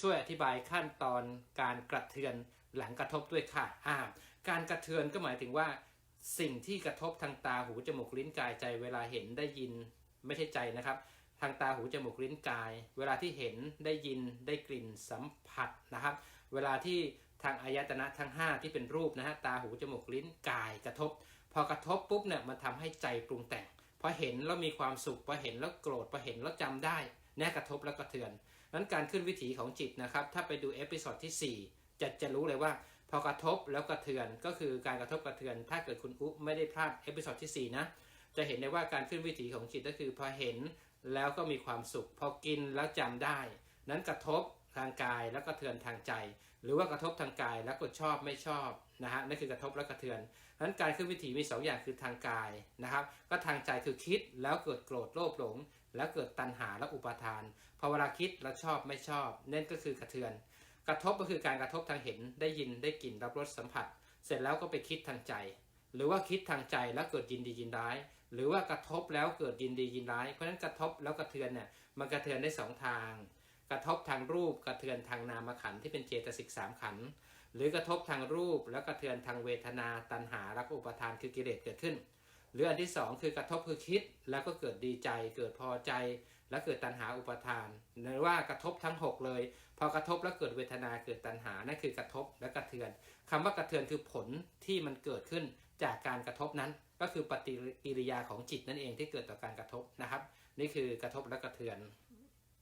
ช่วยอธิบายขั้นตอนการกระเทือนหลังกระทบด้วยค่ะอ่าการกระเทือนก็หมายถึงว่า สิ่งที่กระทบทางตาหูจมูกลิ้นกายใจ เวลาเห็นได้ยินไม่ใช่ใจนะครับ ทางตาหูจมูกลิ้นกาย เวลาที่เห็นได้ยินได้กลิ่นสัมผัสนะครับ เวลาที่ทางอายตนะทั้ง 5 ที่เป็นรูปนะฮะตาหูจมูกลิ้นกายกระทบ พอกระทบปุ๊บเนี่ยมันทำให้ใจปรุงแต่งพอเห็นแล้วมีความสุขพอเห็นแล้วโกรธพอเห็นแล้วจำได้ แน่กระทบแล้วกระเทือน นั้นการขึ้นวิถีของจิตนะครับ ถ้าไปดูเอพิซอดที่ 4 จะจะรู้เลยว่า พอกระทบแล้วกระเทือนก็คือการกระทบกระเทือน ถ้าเกิดคุณอุ๊ไม่ได้พลาดเอพิซอดที่4นะจะเห็นได้ว่าการขึ้นวิถีของจิตก็คือพอเห็นแล้วก็มีความสุข พอกินแล้วจำได้ นั้นกระทบ ทางกายแล้วกระเทือนทางใจ หรือว่ากระทบทางกายแล้วก็ชอบไม่ชอบนะฮะนั่นคือกระทบแล้วกระเทือนนั้นการขึ้นวิถีมีสองอย่างคือทางกายนะครับ ก็ทางใจคือคิดแล้วเกิดโกรธโลภหลง แล้วเกิดตัณหาและอุปาทานพอเวลาคิดแล้วชอบไม่ชอบนั่นก็คือกระเทือน กระทบก็คือการกระทบทางเห็นได้ยินได้กลิ่นรับรสสัมผัส เสร็จแล้วก็ไปคิดทางใจ หรือว่าคิดทางใจแล้วเกิดยินดียินร้ายหรือว่ากระทบแล้วเกิดยินดียินร้าย เพราะฉะนั้นกระทบแล้วกระเทือนเนี่ยมันกระเทือนได้สองทาง กระทบทางรูปกระเทือนทางนามขันที่เป็นเจตสิกสามขันหรือกระทบทางรูปแล้วกระเทือนทางเวทนาตัณหารักอุปทานคือกิเลสเกิดขึ้น หรืออันที่สองคือกระทบคือคิดแล้วก็เกิดดีใจ เกิดพอใจ แล้วเกิดตัณหาอุปทานหรือว่ากระทบทั้ง 6 เลย พอกระทบแล้วเกิดเวทนาเกิดตัณหานั่นคือกระทบและกระเทือนคำว่ากระเทือนคือผลที่มันเกิดขึ้นจากการกระทบนั้น ก็คือปฏิกิริยาของจิตนั่นเองที่เกิดต่อการกระทบนะครับ นี่คือกระทบและกระเทือน